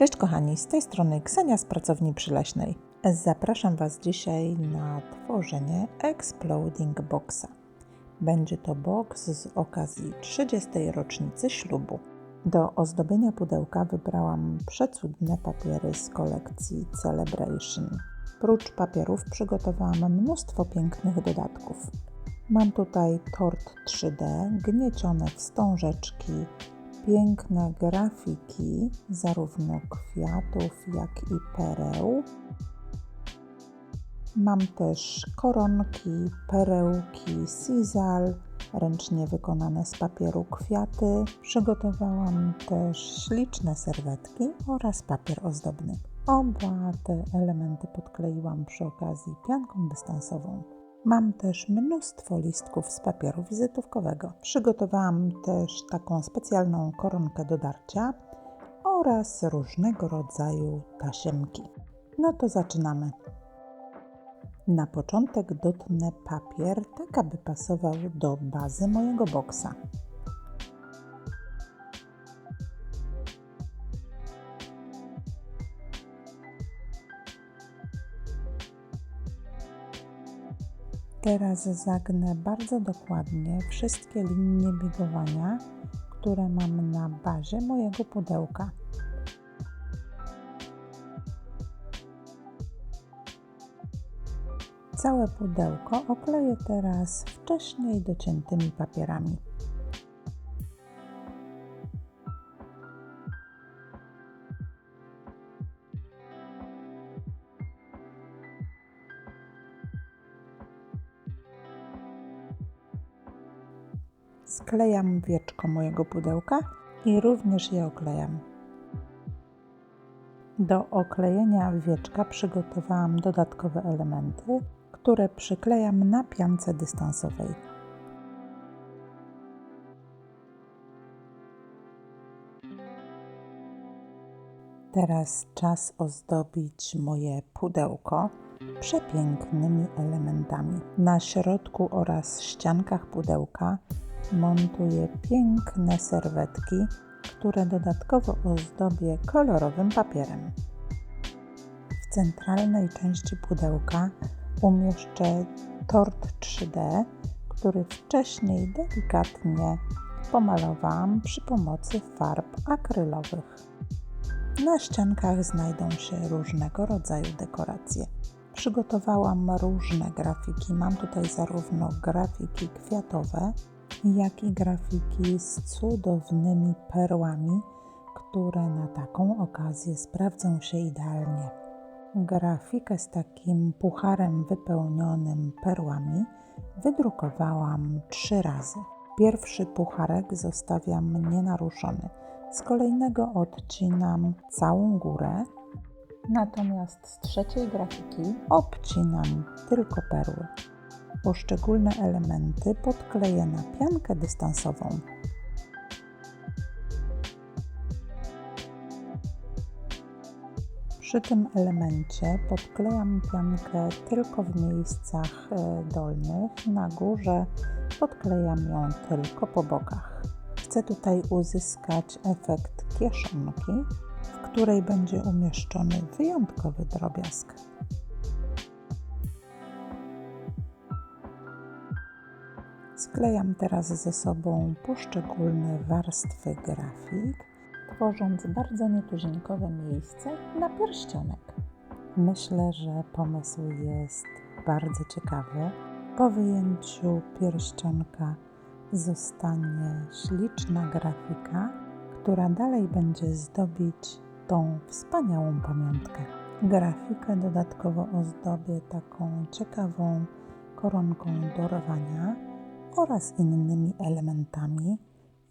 Cześć kochani, z tej strony Ksenia z Pracowni Przyleśnej. Zapraszam Was dzisiaj na tworzenie Exploding Boxa. Będzie to box z okazji 30. rocznicy ślubu. Do ozdobienia pudełka wybrałam przecudne papiery z kolekcji Celebration. Prócz papierów przygotowałam mnóstwo pięknych dodatków. Mam tutaj tort 3D, gniecione wstążeczki, piękne grafiki zarówno kwiatów, jak i pereł. Mam też koronki, perełki, sizal, ręcznie wykonane z papieru kwiaty. Przygotowałam też śliczne serwetki oraz papier ozdobny. Oba te elementy podkleiłam przy okazji pianką dystansową. Mam też mnóstwo listków z papieru wizytówkowego. Przygotowałam też taką specjalną koronkę do darcia oraz różnego rodzaju tasiemki. No to zaczynamy. Na początek dotnę papier, tak aby pasował do bazy mojego boksa. Teraz zagnę bardzo dokładnie wszystkie linie bigowania, które mam na bazie mojego pudełka. Całe pudełko okleję teraz wcześniej dociętymi papierami. Sklejam wieczko mojego pudełka i również je oklejam. Do oklejenia wieczka przygotowałam dodatkowe elementy, które przyklejam na piance dystansowej. Teraz czas ozdobić moje pudełko przepięknymi elementami. Na środku oraz ściankach pudełka montuję piękne serwetki, które dodatkowo ozdobię kolorowym papierem. W centralnej części pudełka umieszczę tort 3D, który wcześniej delikatnie pomalowałam przy pomocy farb akrylowych. Na ściankach znajdą się różnego rodzaju dekoracje. Przygotowałam różne grafiki. Mam tutaj zarówno grafiki kwiatowe, jak i grafiki z cudownymi perłami, które na taką okazję sprawdzą się idealnie. Grafikę z takim pucharem wypełnionym perłami wydrukowałam trzy razy. Pierwszy pucharek zostawiam nienaruszony. Z kolejnego odcinam całą górę, natomiast z trzeciej grafiki obcinam tylko perły. Poszczególne elementy podkleję na piankę dystansową. Przy tym elemencie podklejam piankę tylko w miejscach e, dolnych, na górze podklejam ją tylko po bokach. Chcę tutaj uzyskać efekt kieszonki, w której będzie umieszczony wyjątkowy drobiazg. Sklejam teraz ze sobą poszczególne warstwy grafik, tworząc bardzo nietuzinkowe miejsce na pierścionek. Myślę, że pomysł jest bardzo ciekawy. Po wyjęciu pierścionka zostanie śliczna grafika, która dalej będzie zdobić tą wspaniałą pamiątkę. Grafikę dodatkowo ozdobię taką ciekawą koronką do rwania oraz innymi elementami,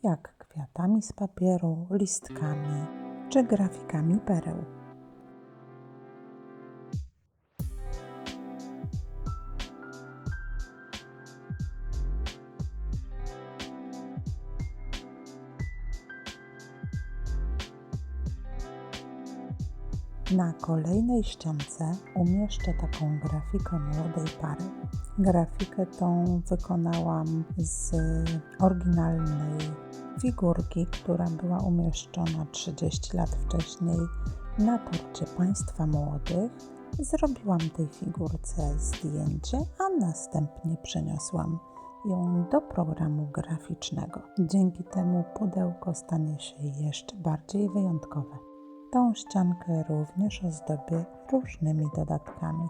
jak kwiatami z papieru, listkami czy grafikami pereł. Na kolejnej ściance umieszczę taką grafikę młodej pary. Grafikę tą wykonałam z oryginalnej figurki, która była umieszczona 30 lat wcześniej Na torcie państwa młodych zrobiłam tej figurce zdjęcie, a następnie przeniosłam ją do programu graficznego. Dzięki temu pudełko stanie się jeszcze bardziej wyjątkowe. Tą ściankę również ozdobię różnymi dodatkami.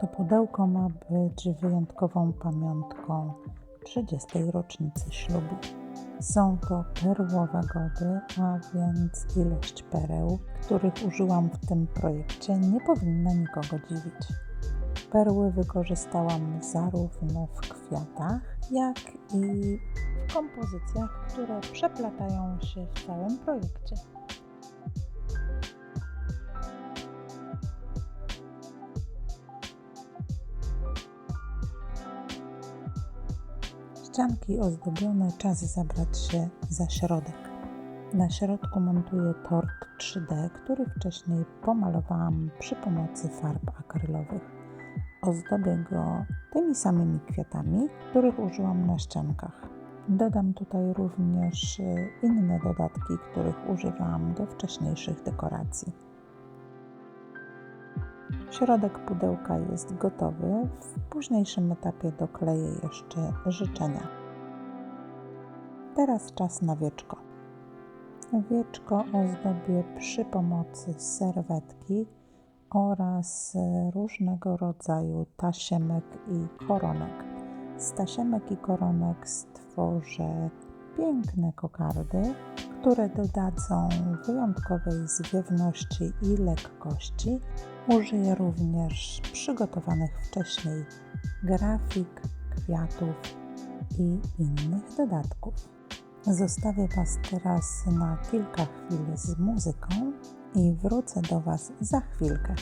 To pudełko ma być wyjątkową pamiątką 30. rocznicy ślubu. Są to perłowe gody, a więc ilość pereł, których użyłam w tym projekcie, nie powinna nikogo dziwić. Perły wykorzystałam zarówno w kwiatach, jak i w kompozycjach, które przeplatają się w całym projekcie. Ścianki ozdobione, czas zabrać się za środek. Na środku montuję tort 3D, który wcześniej pomalowałam przy pomocy farb akrylowych. Ozdobię go tymi samymi kwiatami, których użyłam na ściankach. Dodam tutaj również inne dodatki, których używałam do wcześniejszych dekoracji. Środek pudełka jest gotowy. W późniejszym etapie dokleję jeszcze życzenia. Teraz czas na wieczko. Wieczko ozdobię przy pomocy serwetki oraz różnego rodzaju tasiemek i koronek. Z tasiemek i koronek stworzę piękne kokardy, które dodadzą wyjątkowej zwiewności i lekkości. Użyję również przygotowanych wcześniej grafik, kwiatów i innych dodatków. Zostawię Was teraz na kilka chwil z muzyką i wrócę do Was za chwilkę.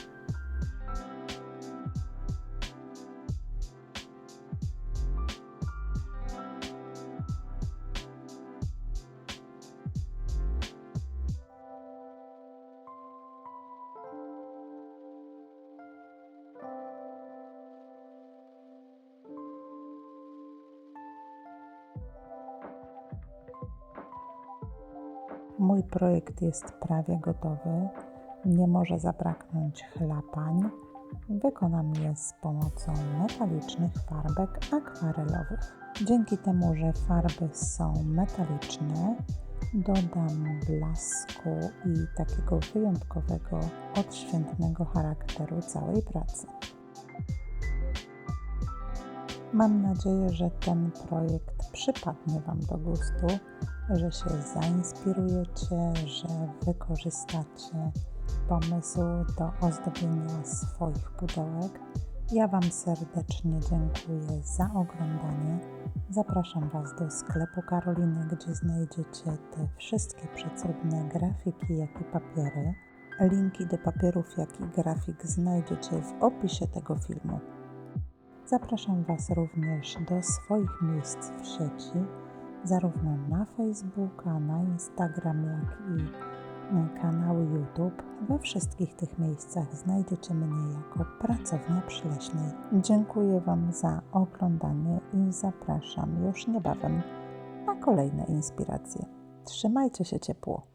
Mój projekt jest prawie gotowy. Nie może zabraknąć chlapań. Wykonam je z pomocą metalicznych farbek akwarelowych. Dzięki temu, że farby są metaliczne, dodam blasku i takiego wyjątkowego, odświętnego charakteru całej pracy. Mam nadzieję, że ten projekt przypadnie Wam do gustu że się zainspirujecie, że wykorzystacie pomysł do ozdobienia swoich pudełek. Ja Wam serdecznie dziękuję za oglądanie. Zapraszam Was do sklepu Karoliny, gdzie znajdziecie te wszystkie przecudne grafiki, jak i papiery. Linki do papierów, jak i grafik znajdziecie w opisie tego filmu. Zapraszam Was również do swoich miejsc w sieci zarówno na Facebooka, na Instagram, jak i kanały YouTube. We wszystkich tych miejscach znajdziecie mnie jako pracownia przyleśnej. Dziękuję Wam za oglądanie i zapraszam już niebawem na kolejne inspiracje. Trzymajcie się ciepło.